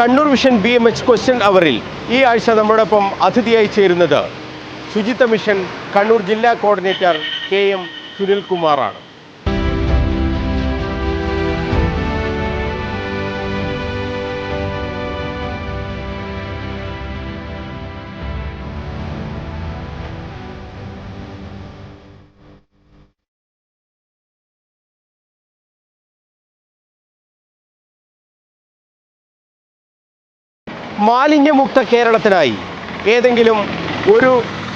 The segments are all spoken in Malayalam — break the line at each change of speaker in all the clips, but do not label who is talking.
Kannur vision B M H question അവറിൽ ഈ ആഴ്ച നമ്മോടൊപ്പം അതിഥിയായി ചേരുന്നത് ശുചിത്വ മിഷൻ കണ്ണൂർ ജില്ലാ കോർഡിനേറ്റർ കെ എം സുനിൽകുമാറാണ്. മാലിന്യമുക്ത കേരളത്തിനായി ഏതെങ്കിലും ഒരു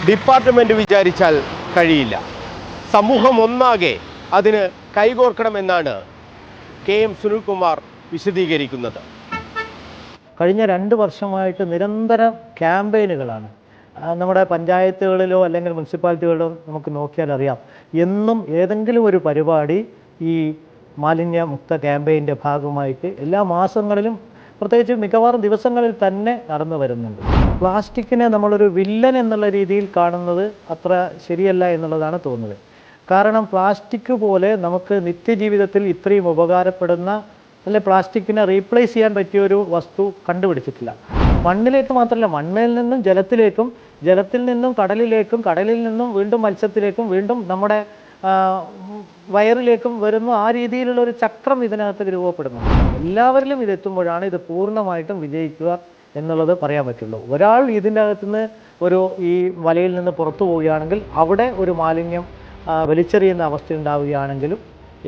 ഡിപ്പാർട്ട്മെന്റ് വിചാരിച്ചാൽ കഴിയില്ല. സമൂഹം ഒന്നാകെ അതിന് കൈകോർക്കണമെന്നാണ് കെ എം സുനിൽകുമാർ വിശദീകരിക്കുന്നത്.
കഴിഞ്ഞ രണ്ട് വർഷമായിട്ട് നിരന്തരം ക്യാമ്പയിനുകളാണ്. നമ്മുടെ പഞ്ചായത്തുകളിലോ അല്ലെങ്കിൽ മുനിസിപ്പാലിറ്റികളിലോ നമുക്ക് നോക്കിയാൽ അറിയാം. എന്നും ഏതെങ്കിലും ഒരു പരിപാടി ഈ മാലിന്യമുക്ത ക്യാമ്പയിന്റെ ഭാഗമായിട്ട് എല്ലാ മാസങ്ങളിലും പ്രത്യേകിച്ച് മിക്കവാറും ദിവസങ്ങളിൽ തന്നെ നടന്നു വരുന്നുണ്ട്. പ്ലാസ്റ്റിക്കിനെ നമ്മളൊരു വില്ലൻ എന്നുള്ള രീതിയിൽ കാണുന്നത് അത്ര ശരിയല്ല എന്നുള്ളതാണ് തോന്നുന്നത്. കാരണം പ്ലാസ്റ്റിക് പോലെ നമുക്ക് നിത്യജീവിതത്തിൽ ഇത്രയും ഉപകാരപ്പെടുന്ന അല്ലെ പ്ലാസ്റ്റിക്കിനെ റീപ്ലേസ് ചെയ്യാൻ പറ്റിയ ഒരു വസ്തു കണ്ടുപിടിച്ചിട്ടില്ല. മണ്ണിലേക്ക് മാത്രമല്ല മണ്ണിൽ നിന്നും ജലത്തിലേക്കും ജലത്തിൽ നിന്നും കടലിലേക്കും കടലിൽ നിന്നും വീണ്ടും മത്സ്യത്തിലേക്കും വീണ്ടും നമ്മുടെ വയറിലേക്കും വരുന്നു. ആ രീതിയിലുള്ള ഒരു ചക്രം ഇതിനകത്ത് രൂപപ്പെടുന്നു. എല്ലാവരിലും ഇതെത്തുമ്പോഴാണ് ഇത് പൂർണമായിട്ടും വിജയിക്കുക എന്നുള്ളത് പറയാൻ പറ്റുള്ളൂ. ഒരാൾ ഇതിനകത്ത് നിന്ന് ഒരു ഈ വലയിൽ നിന്ന് പുറത്തു പോവുകയാണെങ്കിൽ അവിടെ ഒരു മാലിന്യം വലിച്ചെറിയുന്ന അവസ്ഥ ഉണ്ടാവുകയാണെങ്കിലും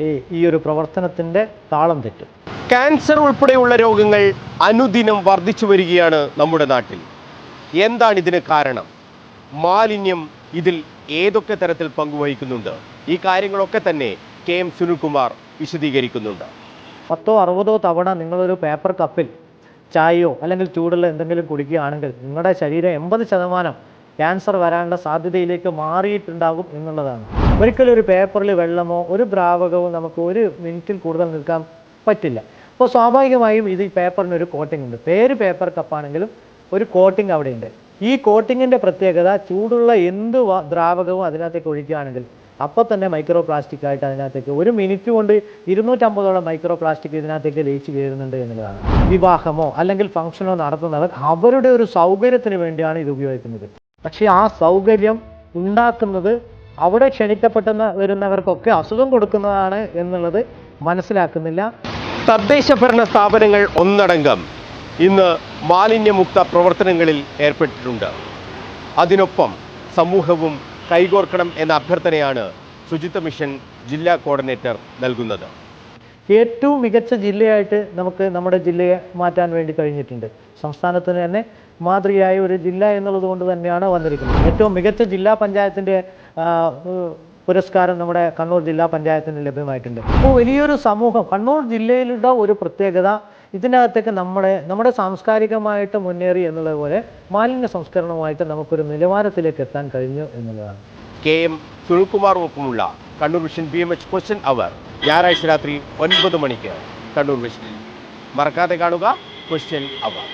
ഈ ഈ ഒരു പ്രവർത്തനത്തിന്റെ താളം തെറ്റും.
ക്യാൻസർ ഉൾപ്പെടെയുള്ള രോഗങ്ങൾ അനുദിനം വർദ്ധിച്ചു വരികയാണ് നമ്മുടെ നാട്ടിൽ. എന്താണ് ഇതിന് കാരണം? മാലിന്യം ഇതിൽ ഏതൊക്കെ തരത്തിൽ പങ്കുവഹിക്കുന്നുണ്ട്? ഈ കാര്യങ്ങളൊക്കെ തന്നെ കെ എം സുനിൽകുമാർ വിശദീകരിക്കുന്നുണ്ട്.
പത്തോ അറുപതോ തവണ നിങ്ങളൊരു പേപ്പർ കപ്പിൽ ചായയോ അല്ലെങ്കിൽ ചൂടുള്ള എന്തെങ്കിലും കുടിക്കുകയാണെങ്കിൽ നിങ്ങളുടെ ശരീരം എൺപത് ശതമാനം ക്യാൻസർ വരാനുള്ള സാധ്യതയിലേക്ക് മാറിയിട്ടുണ്ടാകും എന്നുള്ളതാണ്. ഒരിക്കലും ഒരു പേപ്പറിൽ വെള്ളമോ ഒരു ദ്രാവകവും നമുക്ക് ഒരു മിനിറ്റിൽ കൂടുതൽ നിൽക്കാൻ പറ്റില്ല. അപ്പോൾ സ്വാഭാവികമായും ഇത് ഈ പേപ്പറിനൊരു കോട്ടിംഗ് ഉണ്ട്. പേര് പേപ്പർ കപ്പാണെങ്കിലും ഒരു കോട്ടിംഗ് അവിടെയുണ്ട്. ഈ കോട്ടിങ്ങിന്റെ പ്രത്യേകത ചൂടുള്ള എന്ത് ദ്രാവകവും അതിനകത്തേക്ക് ഒഴിക്കുകയാണെങ്കിൽ അപ്പോൾ തന്നെ മൈക്രോ പ്ലാസ്റ്റിക് ആയിട്ട് അതിനകത്തേക്ക് ഒരു മിനിറ്റ് കൊണ്ട് ഇരുന്നൂറ്റമ്പതോളം മൈക്രോ പ്ലാസ്റ്റിക് ഇതിനകത്തേക്ക് ലയിച്ച് കയറുന്നുണ്ട് എന്നുള്ളതാണ്. വിവാഹമോ അല്ലെങ്കിൽ ഫംഗ്ഷനോ നടത്തുന്നവർ അവരുടെ ഒരു സൗകര്യത്തിന് വേണ്ടിയാണ് ഇത് ഉപയോഗിക്കുന്നത്. പക്ഷേ ആ സൗകര്യം ഉണ്ടാക്കുന്നത് അവിടെ ക്ഷണിക്കപ്പെട്ടെന്ന് വരുന്നവർക്കൊക്കെ അസുഖം കൊടുക്കുന്നതാണ് എന്നുള്ളത് മനസ്സിലാക്കുന്നില്ല.
തദ്ദേശ ഭരണ സ്ഥാപനങ്ങൾ ഒന്നടങ്കം ഇന്ന് മാലിന്യമുക്ത പ്രവർത്തനങ്ങളിൽ ഏർപ്പെട്ടിട്ടുണ്ട്. അതിനൊപ്പം സമൂഹവും കൈകോർക്കണം എന്ന അഭ്യർത്ഥനയാണ് ശുചിത്വ മിഷൻ ജില്ലാ കോർഡിനേറ്റർ നൽകുന്നത്.
ഏറ്റവും മികച്ച ജില്ലയായിട്ട് നമുക്ക് നമ്മുടെ ജില്ലയെ മാറ്റാൻ വേണ്ടി കഴിഞ്ഞിട്ടുണ്ട്. സംസ്ഥാനത്തിന് തന്നെ മാതൃകയായ ഒരു ജില്ല എന്നുള്ളത് കൊണ്ട് തന്നെയാണ് വന്നിരിക്കുന്നത്. ഏറ്റവും മികച്ച ജില്ലാ പഞ്ചായത്തിന്റെ പുരസ്കാരം നമ്മുടെ കണ്ണൂർ ജില്ലാ പഞ്ചായത്തിന് ലഭ്യമായിട്ടുണ്ട്. അപ്പോൾ വലിയൊരു സമൂഹം കണ്ണൂർ ജില്ലയിലുള്ള ഒരു പ്രത്യേകത ഇതിനകത്തേക്ക് നമ്മുടെ നമ്മുടെ സാംസ്കാരികമായിട്ട് മുന്നേറി എന്നുള്ളത് പോലെ മാലിന്യ സംസ്കരണവുമായിട്ട് നമുക്കൊരു നിലവാരത്തിലേക്ക് എത്താൻ കഴിഞ്ഞു എന്നുള്ളതാണ്.
കെ എം സുനിൽകുമാർ ഒപ്പമുള്ള Kannur vision B M H question hour ഞായറാഴ്ച രാത്രി ഒൻപത് മണിക്ക് കണ്ണൂർ വിഷനിൽ മറക്കാതെ കാണുക ക്വസ്റ്റ്യൻ അവർ.